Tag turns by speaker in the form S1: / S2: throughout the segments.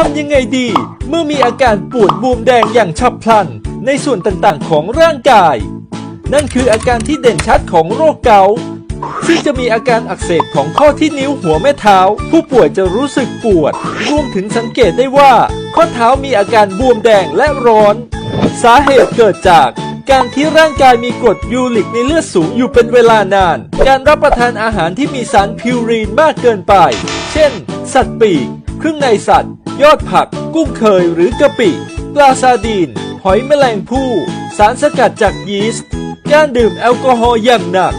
S1: ทำยังไงดี เมื่อมีอาการปวดบวมแดงอย่างฉับพลัน ในส่วนต่างๆของร่างกาย นั่นคืออาการที่เด่นชัดของโรคเกาต์ซึ่งจะมีอาการอักเสบของข้อที่นิ้วหัวแม่เท้า ผู้ป่วยจะรู้สึกปวด รวมถึงสังเกตได้ว่า ข้อเท้ามีอาการบวมแดงและร้อน สาเหตุเกิดจากการที่ร่างกายมีกรดยูริกในเลือดสูงอยู่เป็นเวลานาน การรับประทานอาหารที่มีสารพิวรีนมากเกินไป เช่น สัตว์ปีก เครื่องในสัตว์ ยอดผัก กุ้งเคยหรือกะปิ ปลาซาดีน หอยแมลงภู่ สารสกัดจากยีสต์ การดื่มแอลกอฮอล์อย่างหนัก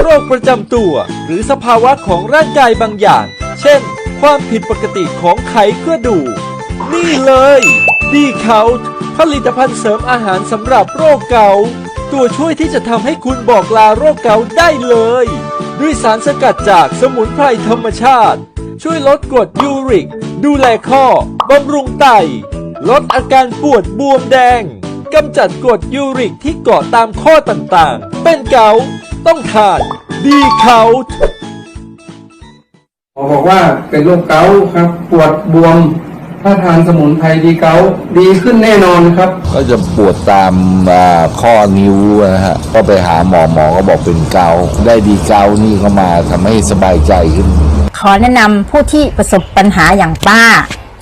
S1: โรคประจำตัว หรือสภาวะของร่างกายบางอย่าง เช่น ความผิดปกติของไขกระดูก นี่เลยดีเขาท์ผลิตภัณฑ์เสริมอาหารสำหรับโรคเกาต์ตัวช่วยที่จะทำให้คุณบอกลาโรคเกาต์ได้เลย ด้วยสารสกัดจากสมุนไพรธรรมชาติ ช่วยลดกรดยูริก ดูแลข้อบำรุงไต ลดอาการปวดบวมแดงกำจัดกรดยูริกที่เกาะตามข้อต่างๆ เป็นเกาต์ต้องทานดีเขาต์
S2: หมอบอกว่าเป็นโรคเกาต์ครับ ปวดบวม ถ้าทานสมุนไพรดีเกาต์ดีขึ้นแน่นอนครับ
S3: ก็จะปวดตามอ่าข้อนิ้วนะฮะก็ไปหาหมอหมอก็บอกเป็นเกาต์ได้ดีเกาต์นี่เข้ามาทำให้สบายใจขึ้น
S4: ขอแนะนำผู้ที่ประสบปัญหาอย่างป้า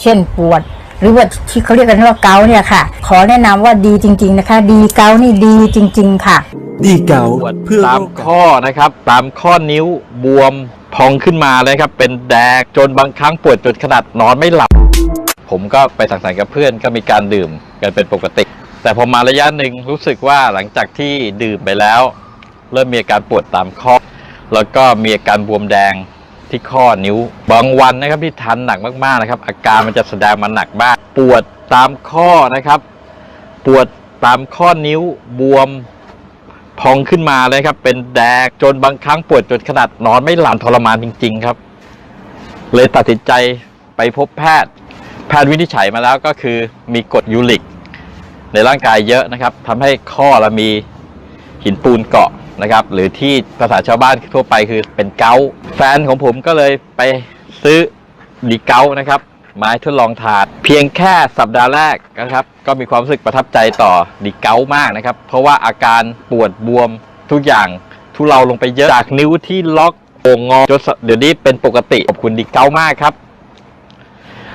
S4: เช่นปวด หรือว่าที่เขาเรียกกันว่าเกาต์เนี่ยค่ะ ขอแนะนำว่าดีจริง ๆนะคะ ดีเกาต์นี่ดีจริง ๆ ค่ะ
S1: ดีเกาต์
S5: ปวด
S1: เพื่อ
S5: ตาม
S1: โรคเกาต์
S5: ข้อนะครับตามข้อนิ้วบวมพองขึ้นมาเลยครับ เป็นแดกจนบางครั้งปวดจนขนาดนอนไม่หลับ ผมก็ไปสังสรรค์กับเพื่อนก็มีการดื่มกันเป็นปกติ แต่พอมาระยะหนึ่งรู้สึกว่าหลังจากที่ดื่มไปแล้ว เริ่มมีอาการปวดตามข้อ แล้วก็มีอาการบวมแดง ที่ข้อนิ้ว บางวันนะครับที่ทันหนักมากๆนะครับ อาการมันจะแสดงมาหนักมาก ปวดตามข้อนะครับ ปวดตามข้อนิ้วบวมพองขึ้นมาเลยครับ เป็นแดกจนบางครั้งปวดจนขนาดนอนไม่หลับทรมานจริง ๆ ครับ เลยตัดสินใจไปพบแพทย์ แพทย์วินิจฉัยมาแล้วก็คือมีกรดยูริก ในร่างกายเยอะนะครับทำให้ข้อเรามีหินปูนเกาะ นะครับ หรือที่ภาษาชาวบ้านทั่วไปคือเป็นเกาต์แฟนของผมก็เลยไปซื้อดีเกาต์นะครับมาทดลองทานเพียงแค่สัปดาห์แรกนะครับ ก็มีความรู้สึกประทับใจต่อดีเกาต์มากนะครับ เพราะว่าอาการปวดบวมทุกอย่างทุเลาลงไปเยอะจากนิ้วที่ล็อกโอ่งงอจนเดี๋ยวนี้เป็นปกติขอบคุณดีเกาต์มากครับ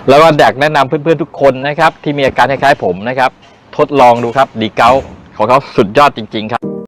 S5: แล้วก็อยากแนะนำเพื่อนๆทุกคนนะครับ ที่มีอาการคล้ายๆผมนะครับ ทดลองดูครับดีเกาต์ของเขาสุดยอดจริง ๆ ครับ